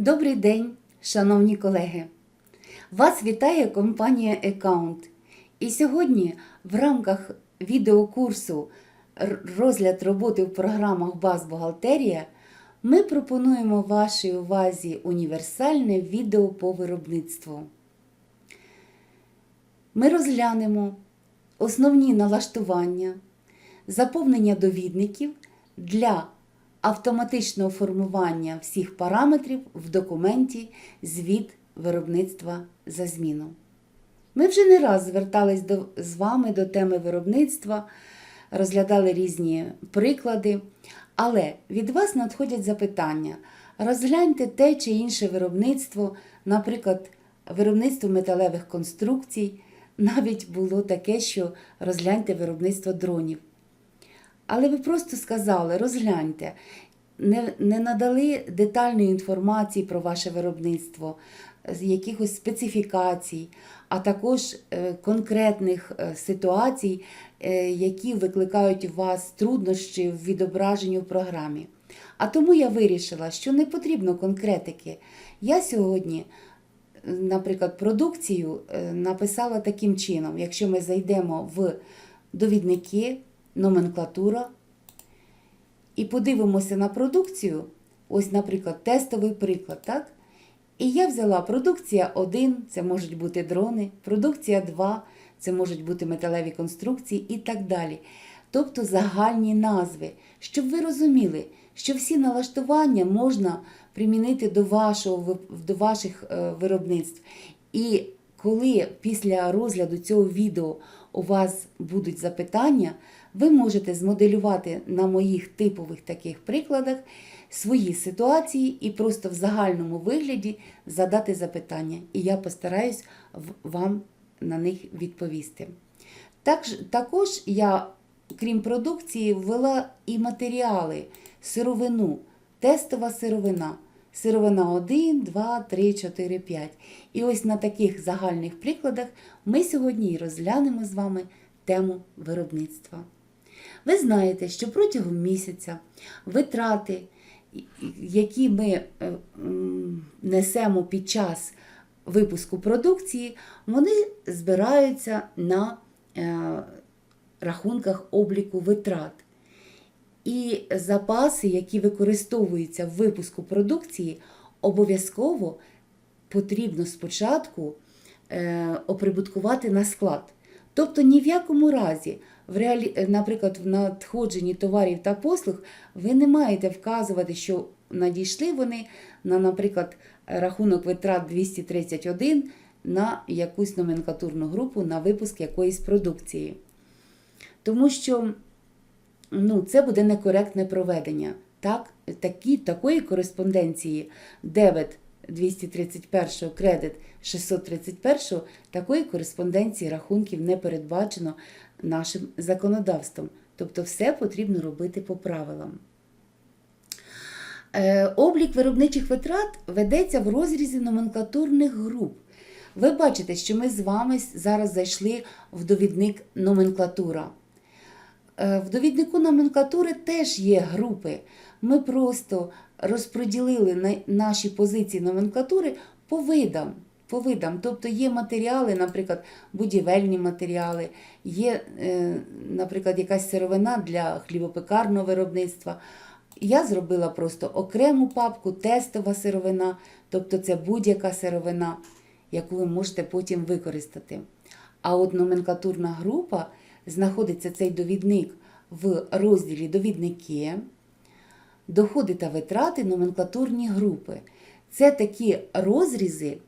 Добрий день, шановні колеги! Вас вітає компанія Account. І сьогодні в рамках відеокурсу Розгляд роботи в програмах Баз Бухгалтерія ми пропонуємо вашій увазі універсальне відео по виробництву. Ми розглянемо основні налаштування, заповнення довідників для автоматичного формування всіх параметрів в документі звіт виробництва за зміну. Ми вже не раз звертались до, з вами до теми виробництва, розглядали різні приклади, але від вас надходять запитання. Розгляньте те чи інше виробництво, наприклад, виробництво металевих конструкцій. Навіть було таке, що розгляньте виробництво дронів. Але ви просто сказали, розгляньте, не, не надали детальної інформації про ваше виробництво, якихось специфікацій, а також е, конкретних е, ситуацій, е, які викликають у вас труднощі в відображенні в програмі. А тому я вирішила, що не потрібно конкретики. Я сьогодні, наприклад, продукцію написала таким чином: якщо ми зайдемо в довідники, номенклатура і подивимося на продукцію, ось, наприклад, тестовий приклад, так? І я взяла продукція 1, це можуть бути дрони, продукція 2, це можуть бути металеві конструкції і так далі. Тобто загальні назви, щоб ви розуміли, що всі налаштування можна примінити до, вашого, до ваших е, виробництв. І коли після розгляду цього відео у вас будуть запитання, ви можете змоделювати на моїх типових таких прикладах свої ситуації і просто в загальному вигляді задати запитання. І я постараюсь вам на них відповісти. Також, я, крім продукції, ввела і матеріали, сировину, тестова сировина. Сировина 1, 2, 3, 4, 5. І ось на таких загальних прикладах ми сьогодні розглянемо з вами тему виробництва. Ви знаєте, що протягом місяця витрати, які ми е, несемо під час випуску продукції, вони збираються на е, рахунках обліку витрат. І запаси, які використовуються в випуску продукції, обов'язково потрібно спочатку е, оприбуткувати на склад. Тобто ні в якому разі, в реалі... наприклад, в надходженні товарів та послуг, ви не маєте вказувати, що надійшли вони на, наприклад, рахунок витрат 231 на якусь номенклатурну групу на випуск якоїсь продукції. Тому що ну, це буде некоректне проведення. Так, такі, такої кореспонденції дебет 231, кредит 631, такої кореспонденції рахунків не передбачено нашим законодавством. Тобто все потрібно робити по правилам. Е, Облік виробничих витрат ведеться в розрізі номенклатурних груп. Ви бачите, що ми з вами зараз зайшли в довідник номенклатура. Е, В довіднику номенклатури теж є групи. Ми просто розподілили наші позиції номенклатури по видам. По видам. Тобто є матеріали, наприклад, будівельні матеріали, є, е, наприклад, якась сировина для хлібопекарного виробництва. Я зробила просто окрему папку тестова сировина, тобто це будь-яка сировина, яку ви можете потім використати. А от номенклатурна група знаходиться цей довідник в розділі Довідники, доходи та витрати, номенклатурні групи. Це такі розрізи,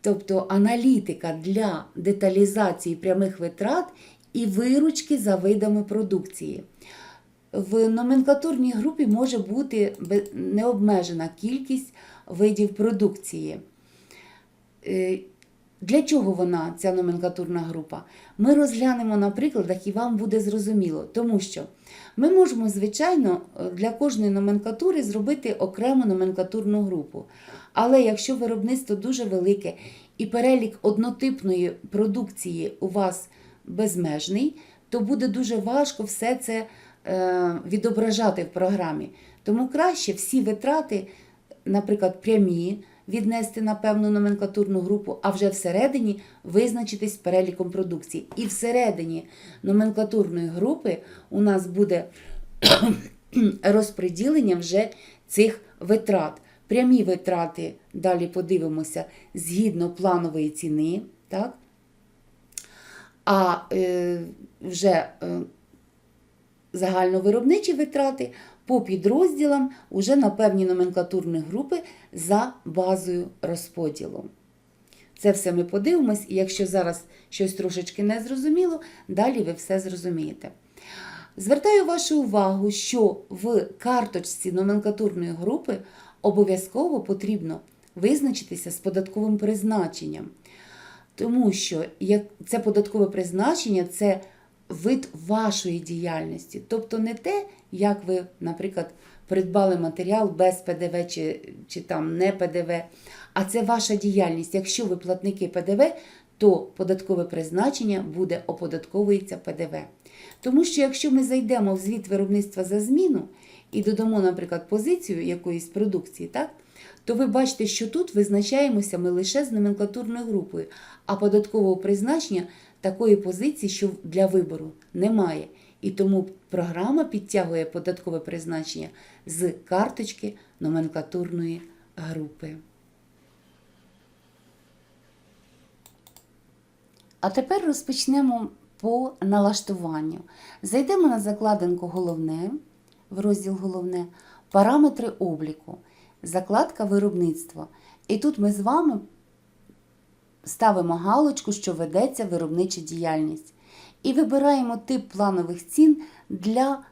тобто аналітика для деталізації прямих витрат і виручки за видами продукції. В номенклатурній групі може бути необмежена кількість видів продукції. Е, Для чого вона, ця номенклатурна група? Ми розглянемо на прикладах і вам буде зрозуміло, тому що ми можемо, звичайно, е, для кожної номенклатури зробити окрему номенклатурну групу. Але якщо виробництво дуже велике і перелік однотипної продукції у вас безмежний, то буде дуже важко все це е, відображати в програмі. Тому краще всі витрати, наприклад, прямі, віднести на певну номенклатурну групу, а вже всередині визначитись переліком продукції. І всередині номенклатурної групи у нас буде розподілення вже цих витрат. Прямі витрати, далі подивимося, згідно планової ціни. Так? А е, вже е, загальновиробничі витрати по підрозділам уже на певні номенклатурні групи за базою розподілу. Це все ми подивимось, і якщо зараз щось трошечки не зрозуміло, далі ви все зрозумієте. Звертаю вашу увагу, що в карточці номенклатурної групи обов'язково потрібно визначитися з податковим призначенням. Тому що як це податкове призначення це вид вашої діяльності. Тобто не те, як ви, наприклад, придбали матеріал без ПДВ чи, чи там не ПДВ, а це ваша діяльність. Якщо ви платники ПДВ, то податкове призначення буде оподатковується ПДВ. Тому що якщо ми зайдемо в звіт виробництва за зміну і додамо, наприклад, позицію якоїсь продукції, так? то ви бачите, що тут визначаємося ми лише з номенклатурною групою, а податкового призначення такої позиції, що для вибору немає. І тому програма підтягує податкове призначення з карточки номенклатурної групи. А тепер розпочнемо по налаштуванню. Зайдемо на закладинку Головне, в розділ Головне, параметри обліку, закладка виробництва. І тут ми з вами ставимо галочку, що ведеться виробнича діяльність. І вибираємо тип планових цін для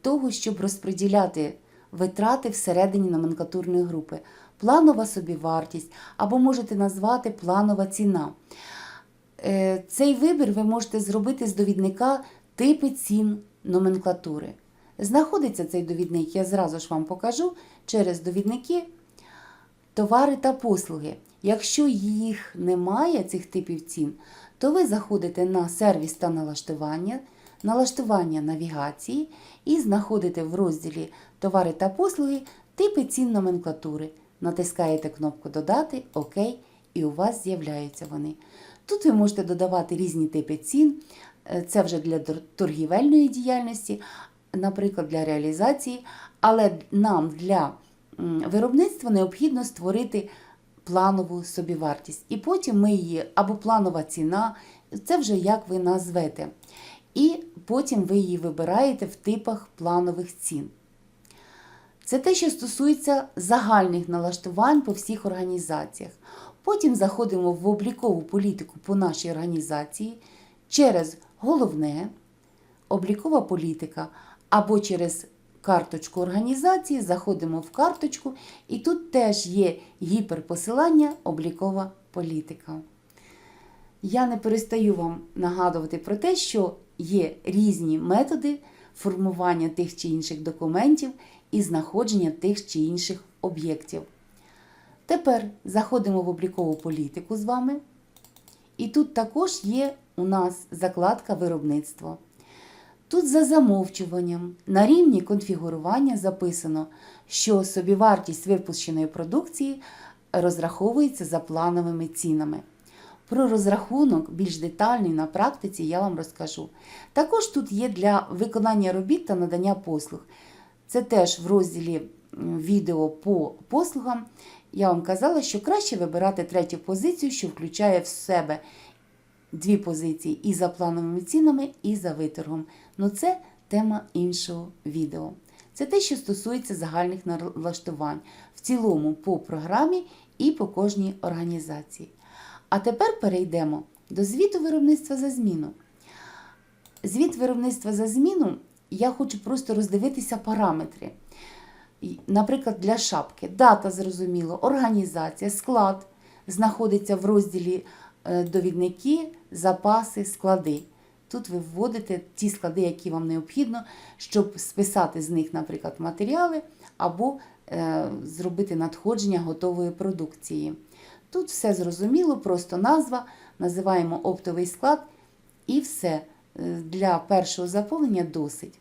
того, щоб розподіляти витрати всередині номенклатурної групи. Планова собівартість, або можете назвати планова ціна. Е, Цей вибір ви можете зробити з довідника типи цін номенклатури. Знаходиться цей довідник, я зразу ж вам покажу через довідники товари та послуги. Якщо їх немає, цих типів цін, то ви заходите на сервіс та налаштування, налаштування навігації і знаходите в розділі Товари та послуги типи цін номенклатури. Натискаєте кнопку Додати ОК, і у вас з'являються вони. Тут ви можете додавати різні типи цін, Е, це вже для торгівельної діяльності, наприклад, для реалізації, але нам для виробництва необхідно створити планову собівартість. І потім ми її або планова ціна, це вже як ви назвете. І потім ви її вибираєте в типах планових цін. Це те, що стосується загальних налаштувань по всіх організаціях. Потім заходимо в облікову політику по нашій організації через головне, облікова політика або через карточку організації, заходимо в карточку, і тут теж є гіперпосилання облікова політика. Я не перестаю вам нагадувати про те, що є різні методи формування тих чи інших документів і знаходження тих чи інших об'єктів. Тепер заходимо в облікову політику з вами. І тут також є у нас закладка виробництво. Тут за замовчуванням на рівні конфігурування записано, що собівартість випущеної продукції розраховується за плановими цінами. Про розрахунок більш детальний на практиці я вам розкажу. Також тут є для виконання робіт та надання послуг. Це теж в розділі відео по послугам. Я вам казала, що краще вибирати третю позицію, що включає в себе дві позиції і за плановими цінами, і за виторгом. Ну це тема іншого відео. Це те, що стосується загальних налаштувань в цілому по програмі і по кожній організації. А тепер перейдемо до звіту виробництва за зміну. Звіт виробництва за зміну я хочу просто роздивитися параметри. Наприклад, для шапки дата зрозуміло, організація, склад знаходиться в розділі довідники, запаси, склади. Тут ви вводите ті склади, які вам необхідно, щоб списати з них, наприклад, матеріали або е, зробити надходження готової продукції. Тут все зрозуміло, просто назва, називаємо оптовий склад і все. Для першого заповнення досить.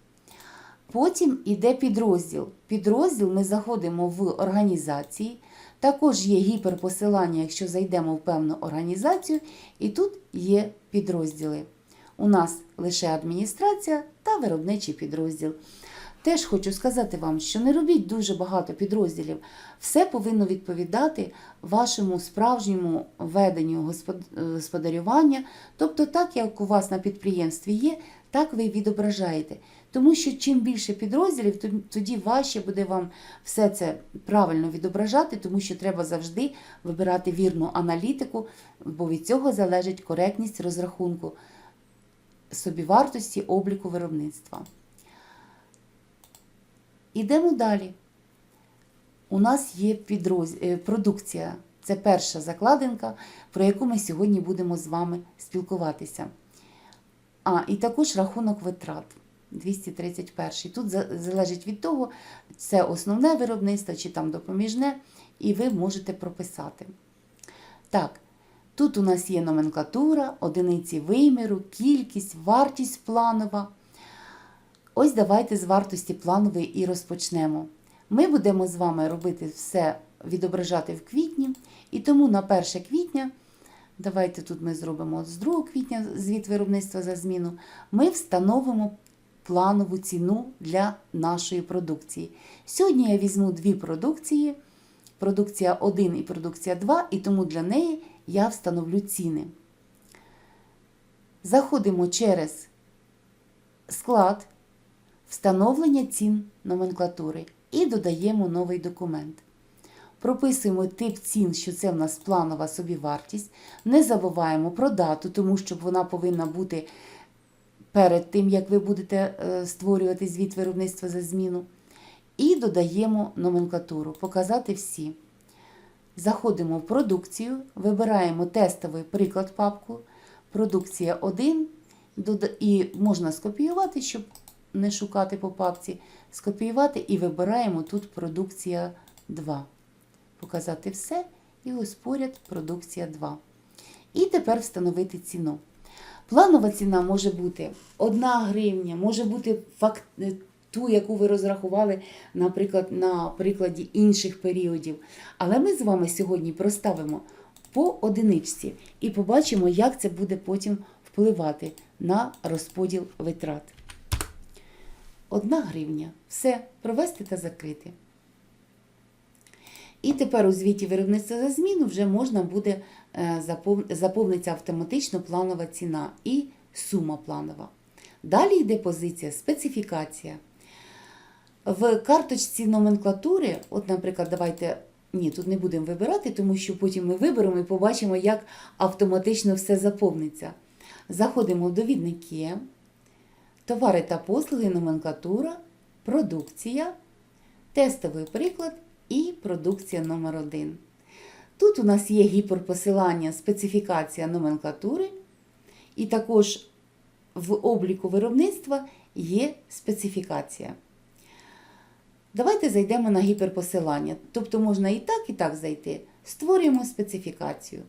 Потім йде підрозділ. Підрозділ ми заходимо в організації. Також є гіперпосилання, якщо зайдемо в певну організацію, і тут є підрозділи. У нас лише адміністрація та виробничий підрозділ. Теж хочу сказати вам, що не робіть дуже багато підрозділів. Все повинно відповідати вашому справжньому веденню господарювання. Тобто, так як у вас на підприємстві є, так ви відображаєте. Тому що чим більше підрозділів, то- тоді важче буде вам все це правильно відображати, тому що треба завжди вибирати вірну аналітику, бо від цього залежить коректність розрахунку собівартості обліку виробництва. Ідемо далі. У нас є підроз... е, продукція. Це перша закладинка, про яку ми сьогодні будемо з вами спілкуватися. А, і також рахунок витрат. 231. Тут залежить від того, це основне виробництво чи там допоміжне, і ви можете прописати. Так, тут у нас є номенклатура, одиниці виміру, кількість, вартість планова. Ось давайте з вартості планової і розпочнемо. Ми будемо з вами робити все, відображати в квітні, і тому на 1 квітня, давайте тут ми зробимо з 2 квітня звіт виробництва за зміну, ми встановимо планову ціну для нашої продукції. Сьогодні я візьму дві продукції, продукція 1 і продукція 2, і тому для неї я встановлю ціни. Заходимо через склад встановлення цін номенклатури і додаємо новий документ. Прописуємо тип цін, що це в нас планова собівартість. Не забуваємо про дату, тому що вона повинна бути перед тим, як ви будете е, створювати звіт виробництва за зміну. І додаємо номенклатуру, показати всі. Заходимо в продукцію, вибираємо тестовий приклад папку, продукція 1, і можна скопіювати, щоб не шукати по папці, скопіювати і вибираємо тут продукція 2. Показати все, і ось поряд продукція 2. І тепер встановити ціну. Планова ціна може бути 1 гривня, може бути факт, е, ту, яку ви розрахували, наприклад, на прикладі інших періодів. Але ми з вами сьогодні проставимо по одиничці і побачимо, як це буде потім впливати на розподіл витрат. Одна гривня. Все, провести та закрити. І тепер у звіті виробництва за зміну вже можна буде е, заповниться автоматично планова ціна і сума планова. Далі йде позиція специфікація. В карточці номенклатури, от, наприклад, давайте. Ні, тут не будемо вибирати, тому що потім ми виберемо і побачимо, як автоматично все заповниться. Заходимо в довідники, товари та послуги, номенклатура, продукція, тестовий приклад і продукція номер 1 Тут у нас є гіперпосилання, специфікація номенклатури, і також в обліку виробництва є специфікація. Давайте зайдемо на гіперпосилання. Тобто можна і так, і так зайти. Створюємо специфікацію.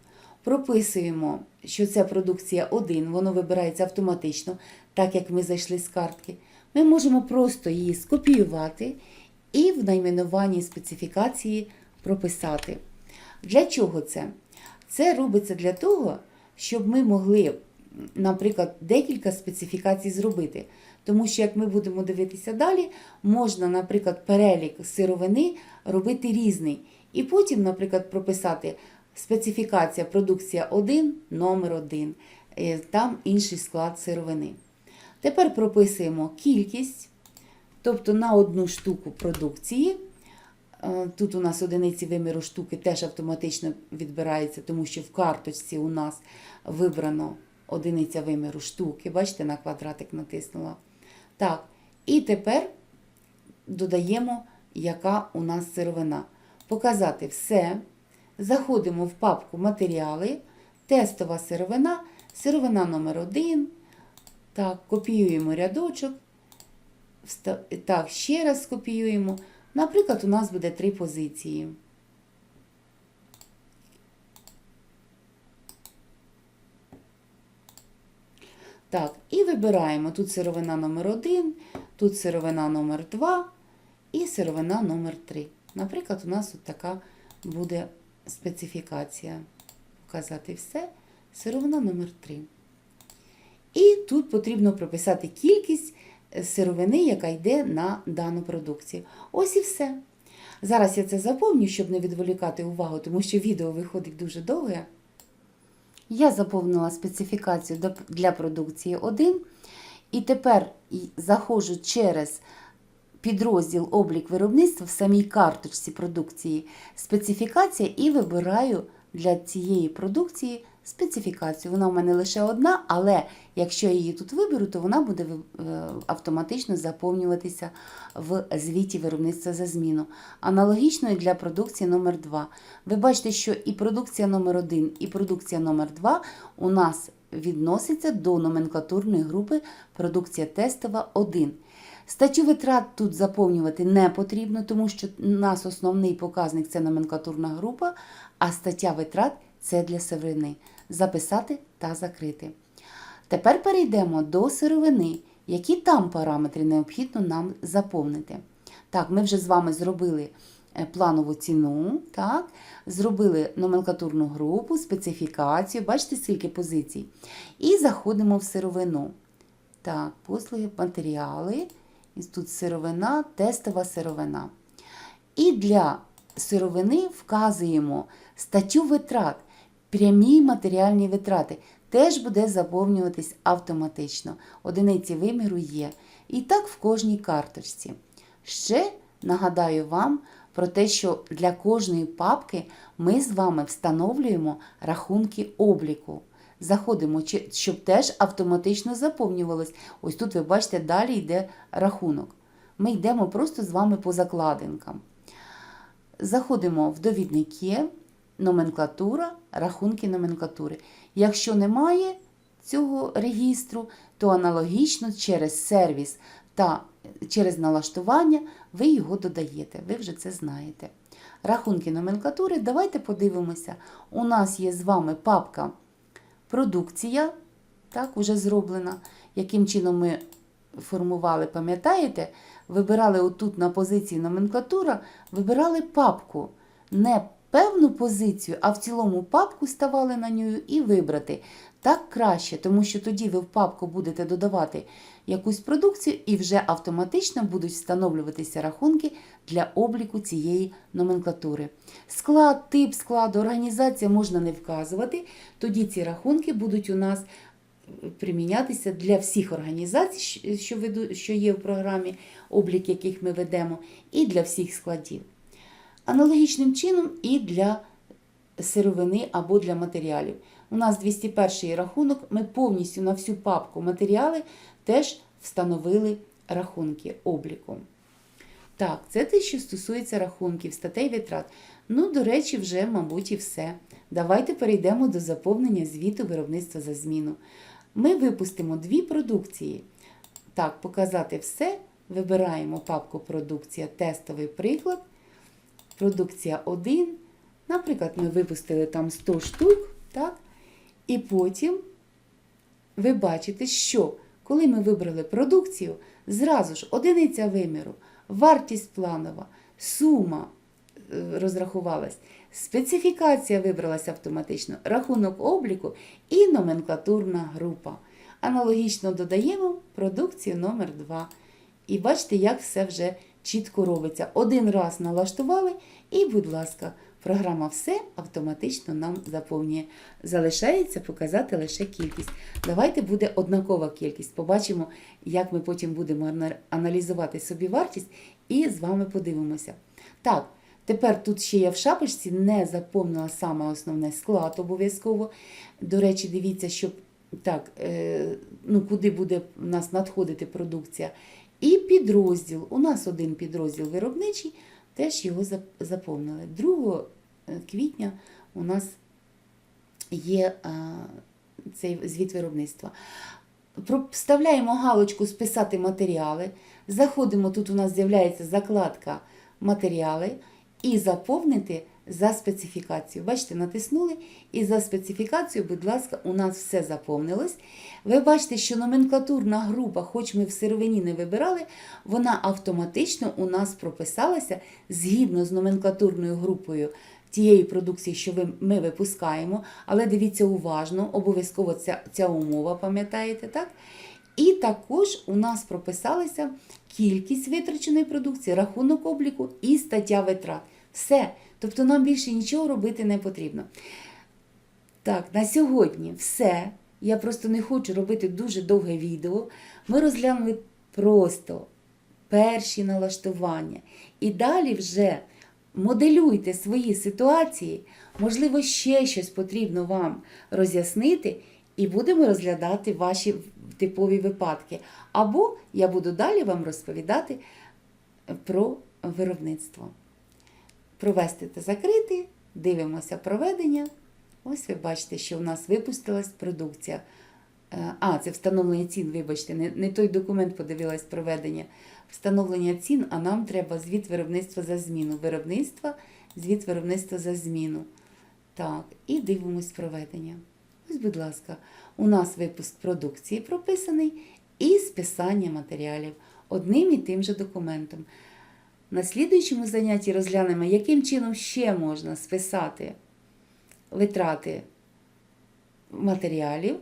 Прописуємо, що це продукція 1, воно вибирається автоматично, так як ми зайшли з картки. Ми можемо просто її скопіювати і в найменуванні специфікації прописати. Для чого це? Це робиться для того, щоб ми могли, наприклад, декілька специфікацій зробити. Тому що, як ми будемо дивитися далі, можна, наприклад, перелік сировини робити різний. І потім, наприклад, прописати специфікація продукція 1, номер 1, е, там інший склад сировини. Тепер прописуємо кількість, тобто на одну штуку продукції. Е, Тут у нас одиниці виміру штуки теж автоматично відбираються, тому що в карточці у нас вибрано одиниця виміру штуки. Бачите, на квадратик натиснула. Так, і тепер додаємо, яка у нас сировина. Показати все. Заходимо в папку матеріали, тестова сировина, сировина номер 1 Так, копіюємо рядочок. Так, ще раз скопіюємо. Наприклад, у нас буде три позиції. Так, і вибираємо тут сировина номер 1 Тут сировина номер 2 і сировина номер 3. Наприклад, у нас от така буде специфікація. Показати все. Сировина номер 3. І тут потрібно прописати кількість сировини, яка йде на дану продукцію. Ось і все. Зараз я це заповню, щоб не відволікати увагу, тому що відео виходить дуже довге. Я заповнила специфікацію для продукції 1. І тепер заходжу через підрозділ облік виробництва в самій карточці продукції специфікація і вибираю для цієї продукції специфікацію. Вона в мене лише одна, але якщо я її тут виберу, то вона буде е, автоматично заповнюватися в звіті виробництва за зміну. Аналогічно і для продукції номер 2 Ви бачите, що і продукція номер 1 і продукція номер 2 у нас відноситься до номенклатурної групи продукція тестова 1. Статтю витрат тут заповнювати не потрібно, тому що у нас основний показник це номенклатурна група, а стаття витрат це для сировини. Записати та закрити. Тепер перейдемо до сировини. Які там параметри необхідно нам заповнити? Так, ми вже з вами зробили е, планову ціну, так, зробили номенклатурну групу, специфікацію, бачите, скільки позицій. І заходимо в сировину. Так, послуги, матеріали. І тут сировина, тестова сировина. І для сировини вказуємо статтю витрат, прямі матеріальні витрати. Теж буде заповнюватись автоматично. Одиниці виміру є. І так в кожній карточці. Ще нагадаю вам про те, що для кожної папки ми з вами встановлюємо рахунки обліку. Заходимо, щоб теж автоматично заповнювалось. Ось тут ви бачите, далі йде рахунок. Ми йдемо просто з вами по закладинкам. Заходимо в довідники, номенклатура, рахунки номенклатури. Якщо немає цього регістру, то аналогічно через сервіс та через налаштування ви його додаєте. Ви вже це знаєте. Рахунки номенклатури, давайте подивимося. У нас є з вами папка продукція, так, уже зроблена. Яким чином ми формували, пам'ятаєте? Вибирали отут на позиції номенклатура, вибирали папку. Не певну позицію, а в цілому папку ставали на нього і вибрати. Так краще, тому що тоді ви в папку будете додавати якусь продукцію і вже автоматично будуть встановлюватися рахунки для обліку цієї номенклатури. Склад, тип складу, організація можна не вказувати, тоді ці рахунки будуть у нас примінятися для всіх організацій, що є в програмі, облік яких ми ведемо, і для всіх складів. Аналогічним чином і для сировини або для матеріалів. У нас 201 рахунок, ми повністю на всю папку матеріали теж встановили рахунки обліку. Так, це те, що стосується рахунків, статей витрат. Ну, до речі, вже, мабуть, і все. Давайте перейдемо до заповнення звіту виробництва за зміну. Ми випустимо дві продукції. Так, показати все. Вибираємо папку продукція, тестовий приклад. Продукція 1. Наприклад, ми випустили там 100 штук. так? І потім ви бачите, що коли ми вибрали продукцію, зразу ж одиниця виміру, вартість планова, сума е, розрахувалась, специфікація вибралася автоматично, рахунок обліку і номенклатурна група. Аналогічно додаємо продукцію номер 2 І бачите, як все вже чітко робиться. Один раз налаштували, і, будь ласка, програма все автоматично нам заповнює. Залишається показати лише кількість. Давайте буде однакова кількість. Побачимо, як ми потім будемо аналізувати собі вартість, і з вами подивимося. Так, тепер тут ще я в шапочці не заповнила саме основне склад обов'язково. До речі, дивіться, щоб так, е, ну, куди буде у нас надходити продукція. І підрозділ. У нас один підрозділ виробничий, теж його заповнили. 2 квітня у нас є цей звіт виробництва. Вставляємо галочку Списати матеріали. Заходимо, тут у нас з'являється закладка матеріали і заповнити за специфікацію. Бачите, натиснули і за специфікацію, будь ласка, у нас все заповнилось. Ви бачите, що номенклатурна група, хоч ми в сировині не вибирали, вона автоматично у нас прописалася згідно з номенклатурною групою тієї продукції, що ми випускаємо. Але дивіться уважно, обов'язково ця, ця умова, пам'ятаєте, так? І також у нас прописалася кількість витраченої продукції, рахунок обліку і стаття витрат. Все. Тобто нам більше нічого робити не потрібно. Так, на сьогодні все. Я просто не хочу робити дуже довге відео. Ми розглянули просто перші налаштування. І далі вже моделюйте свої ситуації. Можливо, ще щось потрібно вам роз'яснити, і будемо розглядати ваші типові випадки. Або я буду далі вам розповідати про виробництво. Провести та закрити, дивимося проведення. Ось ви бачите, що у нас випустилась продукція. Е, А, це встановлення цін, вибачте, не, не той документ подивилась проведення. Встановлення цін, а нам треба звіт виробництва за зміну. Виробництва, звіт виробництва за зміну. Так, і дивимось проведення. Ось, будь ласка, у нас випуск продукції прописаний і списання матеріалів одним і тим же документом. На слідуючому занятті розглянемо, яким чином ще можна списати витрати матеріалів,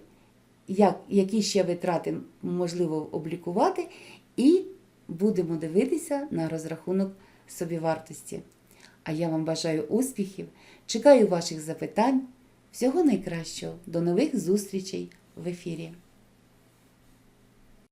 як, які ще витрати можливо облікувати, і будемо дивитися на розрахунок собівартості. А я вам бажаю успіхів, чекаю ваших запитань. Всього найкращого. До нових зустрічей в ефірі.